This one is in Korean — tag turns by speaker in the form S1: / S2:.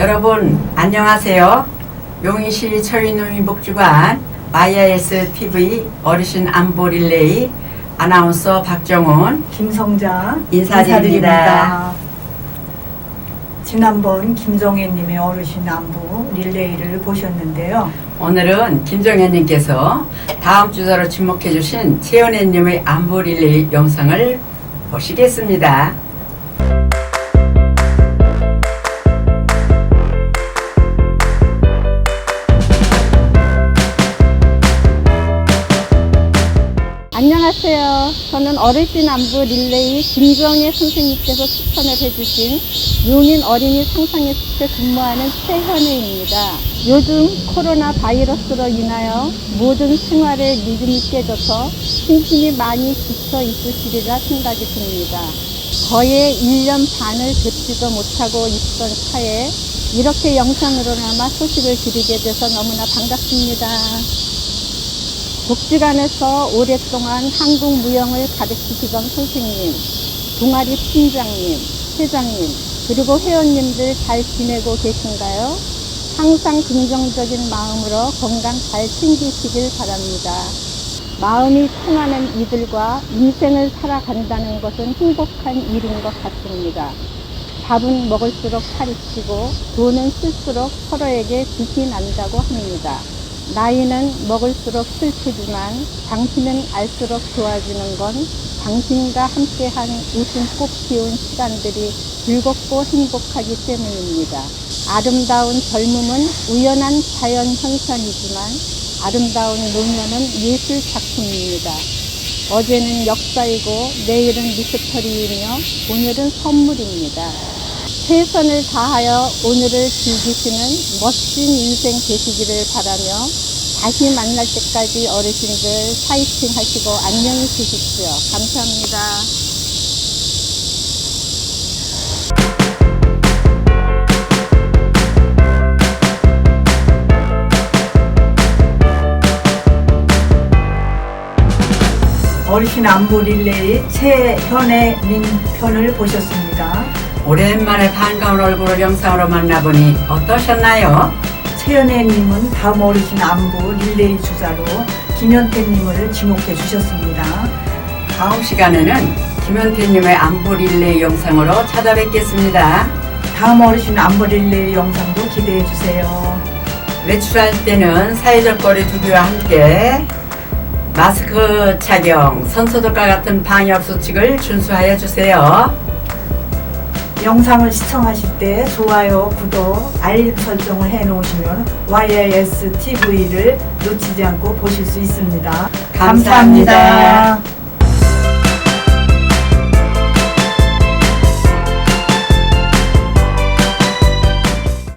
S1: 여러분 안녕하세요. 용인시 처인노인복지관 IIS TV 어르신 안보 릴레이 아나운서 박정훈
S2: 김성자
S1: 인사드립니다.
S2: 지난번 김정혜님의 어르신 안부 릴레이를 보셨는데요.
S1: 오늘은 김정현님께서 다음 주제로 지목해주신 최연애님의 안보 릴레이 영상을 보시겠습니다.
S3: 안녕하세요. 저는 어르신 안부 릴레이 김정혜 선생님께서 추천을 해주신 용인 어린이 상상의 숲에 근무하는 최현우입니다. 요즘 코로나 바이러스로 인하여 모든 생활의 리듬이 깨져서 심신이 많이 지쳐 있으시리라 생각이 듭니다. 거의 1년 반을 뵙지도 못하고 있던 차에 이렇게 영상으로나마 소식을 드리게 돼서 너무나 반갑습니다. 복지관에서 오랫동안 한국 무용을 가르치시던 선생님, 동아리 팀장님, 회장님, 그리고 회원님들 잘 지내고 계신가요? 항상 긍정적인 마음으로 건강 잘 챙기시길 바랍니다. 마음이 통하는 이들과 인생을 살아간다는 것은 행복한 일인 것 같습니다. 밥은 먹을수록 살이 찌고 돈은 쓸수록 서로에게 빚이 난다고 합니다. 나이는 먹을수록 슬프지만 당신은 알수록 좋아지는 건 당신과 함께한 웃음 꽃 피운 시간들이 즐겁고 행복하기 때문입니다. 아름다운 젊음은 우연한 자연 현상이지만 아름다운 노년은 예술 작품입니다. 어제는 역사이고 내일은 미스터리이며 오늘은 선물입니다. 최선을 다하여 오늘을 즐기시는 멋진 인생 되시기를 바라며 다시 만날 때까지 어르신들 파이팅 하시고 안녕히 계십시오. 감사합니다.
S2: 어르신 안부 릴레이 최현혜님 편을 보셨습니다.
S1: 오랜만에 반가운 얼굴을 영상으로 만나보니 어떠셨나요?
S2: 최현혜님은 다음 어르신 안부 릴레이 주자로 김현태님을 지목해 주셨습니다.
S1: 다음 시간에는 김현태님의 안보 릴레이 영상으로 찾아뵙겠습니다.
S2: 다음 어르신 안부 릴레이 영상도 기대해 주세요.
S1: 외출할 때는 사회적 거리 두기와 함께 마스크 착용, 손소독과 같은 방역 수칙을 준수하여 주세요.
S2: 영상을 시청하실 때 좋아요, 구독, 알림 설정을 해 놓으시면 YIS TV를 놓치지 않고 보실 수 있습니다.
S1: 감사합니다.
S2: 감사합니다.